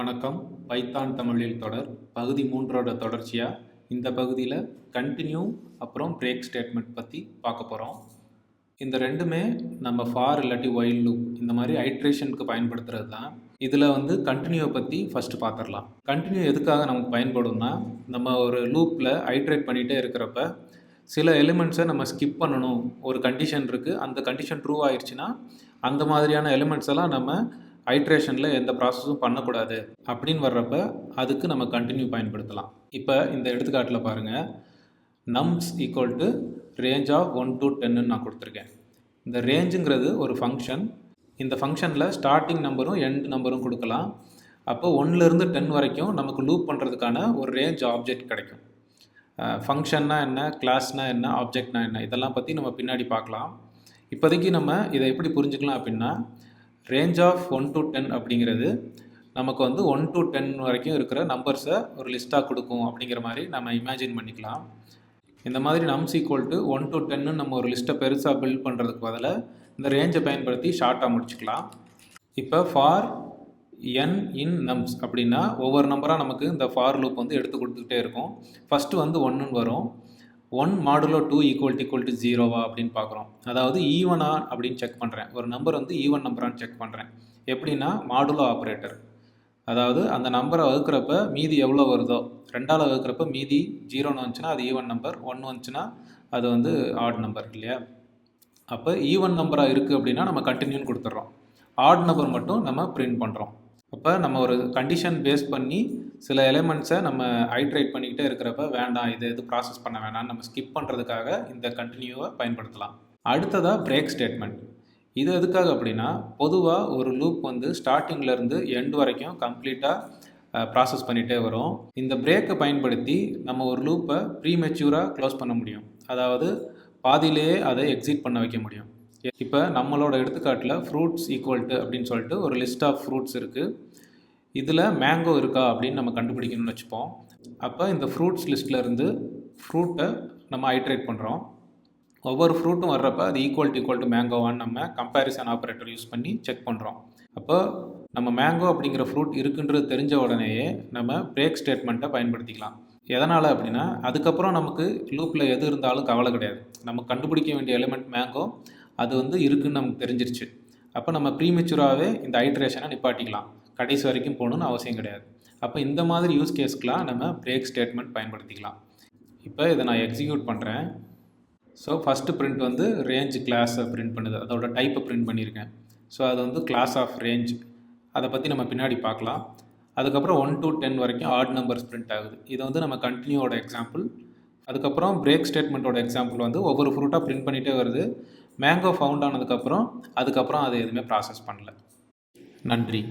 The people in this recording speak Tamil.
வணக்கம். பைத்தான் தமிழில் தொடர். பகுதி மூன்றோட தொடர்ச்சியாக இந்த பகுதியில் கண்டினியூ அப்புறம் பிரேக் ஸ்டேட்மெண்ட் பற்றி பார்க்க போகிறோம் இந்த ரெண்டுமே நம்ம ஃபார் இல்லாட்டி ஒயில் லூப் இந்த மாதிரி ஹைட்ரேஷனுக்கு பயன்படுத்துறது தான். இதில் வந்து கண்டினியூவை பற்றி ஃபஸ்ட்டு பார்த்துடலாம். கண்டினியூ எதுக்காக நமக்கு பயன்படும்னா நம்ம ஒரு லூப்பில் ஹைட்ரேட் பண்ணிகிட்டே இருக்கிறப்ப சில எலிமெண்ட்ஸை நம்ம ஸ்கிப் பண்ணணும். ஒரு கண்டிஷன் இருக்குது அந்த கண்டிஷன் ட்ரூ ஆயிடுச்சுன்னா அந்த மாதிரியான எலிமெண்ட்ஸ் எல்லாம் நம்ம ஐட்ரேஷனில் எந்த ப்ராசஸும் பண்ணக்கூடாது அப்படின்னு வர்றப்ப அதுக்கு நம்ம கண்டினியூ பயன்படுத்தலாம். இப்போ இந்த எடுத்துக்காட்டில் பாருங்கள் nums equal to range of one to டென்னு நான் கொடுத்துருக்கேன். இந்த ரேஞ்சுங்கிறது ஒரு ஃபங்க்ஷன் இந்த ஃபங்க்ஷனில் ஸ்டார்டிங் நம்பரும் எண்ட் நம்பரும் கொடுக்கலாம். அப்போ ஒன்லேருந்து டென் வரைக்கும் நமக்கு லூப் பண்ணுறதுக்கான ஒரு ரேஞ்ச் ஆப்ஜெக்ட் கிடைக்கும். ஃபங்க்ஷன்னா என்ன கிளாஸ்னா என்ன ஆப்ஜெக்ட்னா என்ன இதெல்லாம் பற்றி நம்ம பின்னாடி பார்க்கலாம். இப்போதைக்கு நம்ம இதை எப்படி புரிஞ்சுக்கலாம் அப்படின்னா range of one to ten அப்படிங்கிறது நமக்கு வந்து ஒன் டு டென் வரைக்கும் இருக்கிற நம்பர்ஸை ஒரு லிஸ்ட்டாக கொடுக்கும் அப்படிங்கிற மாதிரி நம்ம இமேஜின் பண்ணிக்கலாம். இந்த மாதிரி nums equal to one to டென்னு நம்ம ஒரு லிஸ்ட்டை பெருசாக பில்ட் பண்ணுறதுக்கு பதிலாக இந்த ரேஞ்சை பயன்படுத்தி ஷார்ட்டாக முடிச்சுக்கலாம். இப்போ ஃபார் என் இன் நம்ஸ் அப்படின்னா ஒவ்வொரு நம்பராக நமக்கு இந்த ஃபார் லூப் வந்து எடுத்து கொடுத்துக்கிட்டே இருக்கும். ஃபஸ்ட்டு வந்து ஒன்றுன்னு வரும். One modulo two equal equal to ஜீரோவா அப்படின்னு பார்க்குறோம். அதாவது ஈவனா அப்படின்னு செக் பண்ணுறேன் ஒரு நம்பர் வந்து ஈவன் நம்பரான்னு செக் பண்ணுறேன் எப்படின்னா மாடுலோ ஆப்ரேட்டர் அதாவது அந்த நம்பரை வகுக்கிறப்ப மீதி எவ்வளோ வருதோ ரெண்டால் வகுக்கிறப்ப மீதி ஜீரோன்னு வந்துச்சுன்னா அது ஈவன் நம்பர் ஒன்று வந்துச்சுன்னா அது வந்து ஆட் நம்பர் இல்லையா? அப்போ ஈவன் நம்பராக இருக்குது அப்படின்னா நம்ம கண்டினியூன்னு கொடுத்துட்றோம். ஆட் நம்பர் மட்டும் நம்ம பிரிண்ட் பண்ணுறோம் அப்போ நம்ம ஒரு கண்டிஷன் பேஸ் பண்ணி சில எலிமெண்ட்ஸை நம்ம ஹைட்ரேட் பண்ணிக்கிட்டே இருக்கிறப்ப வேண்டாம் இது எது ப்ராசஸ் பண்ண வேணாம்னு நம்ம ஸ்கிப் பண்ணுறதுக்காக இந்த கண்டினியூவை பயன்படுத்தலாம். அடுத்ததாக பிரேக் ஸ்டேட்மெண்ட் இது எதுக்காக அப்படின்னா பொதுவாக ஒரு லூப் வந்து ஸ்டார்டிங்லேருந்து எண்ட் வரைக்கும் கம்ப்ளீட்டாக ப்ராசஸ் பண்ணிகிட்டே வரும். இந்த பிரேக்கை பயன்படுத்தி நம்ம ஒரு லூப்பை ப்ரீமெச்சூராக க்ளோஸ் பண்ண முடியும். அதாவது பாதியிலேயே அதை எக்ஸிட் பண்ண வைக்க முடியும். இப்போ நம்மளோட எடுத்துக்காட்டில் ஃப்ரூட்ஸ் ஈக்குவல் டு அப்படின்னு சொல்லிட்டு ஒரு லிஸ்ட் ஆஃப் ஃப்ரூட்ஸ் இருக்குது இதில் மேங்கோ இருக்கா அப்படின்னு நம்ம கண்டுபிடிக்கணும்னு வச்சுப்போம். அப்போ இந்த ஃப்ரூட்ஸ் லிஸ்ட்லேருந்து ஃப்ரூட்டை நம்ம ஹைட்ரேட் பண்ணுறோம் ஒவ்வொரு ஃப்ரூட்டும் வர்றப்ப அது ஈக்குவல் டு ஈக்குவல் டு மேங்கோவான்னு நம்ம கம்பேரிசன் ஆப்ரேட்டர் யூஸ் பண்ணி செக் பண்ணுறோம் அப்போ நம்ம மேங்கோ அப்படிங்கிற ஃப்ரூட் இருக்குன்றது தெரிஞ்ச உடனேயே நம்ம பிரேக் ஸ்டேட்மெண்ட்டை பயன்படுத்திக்கலாம். எதனால் அப்படின்னா அதுக்கப்புறம் நமக்கு லூப்பில் எது இருந்தாலும் கவலை கிடையாது. நம்ம கண்டுபிடிக்க வேண்டிய எலிமெண்ட் மேங்கோ அது வந்து இருக்குன்னு நமக்கு தெரிஞ்சிருச்சு. அப்போ நம்ம ப்ரீமெச்சூராகவே இந்த ஹைட்ரேஷனை நிப்பாட்டிக்கலாம். கடைசி வரைக்கும் போகணுன்னு அவசியம் கிடையாது. அப்போ இந்த மாதிரி யூஸ் கேஸ்க்கெலாம் நம்ம பிரேக் ஸ்டேட்மெண்ட் பயன்படுத்திக்கலாம். இப்போ இதை நான் எக்ஸிக்யூட் பண்ணுறேன் ஸோ ஃபஸ்ட்டு பிரிண்ட் வந்து ரேஞ்ச் கிளாஸை பிரிண்ட் பண்ணுது. அதோட டைப்பை பிரிண்ட் பண்ணியிருக்கேன். ஸோ அது வந்து கிளாஸ் ஆஃப் ரேஞ்ச் அதை பற்றி நம்ம பின்னாடி பார்க்கலாம். அதுக்கப்புறம் ஒன் டு டென் வரைக்கும் ஆட் நம்பர்ஸ் பிரிண்ட் ஆகுது. இது வந்து நம்ம கண்டினியூவோட எக்ஸாம்பிள் அதுக்கப்புறம் பிரேக் ஸ்டேட்மெண்ட்டோட எக்ஸாம்பிள் வந்து ஒவ்வொரு ஃப்ரூட்டாக பிரிண்ட் பண்ணிகிட்டே வருது. மேங்கோ ஃபவுண்ட் ஆனதுக்கப்புறம் அதுக்கப்புறம் அது எதுவுமே ப்ராசஸ் பண்ணல. நன்றி.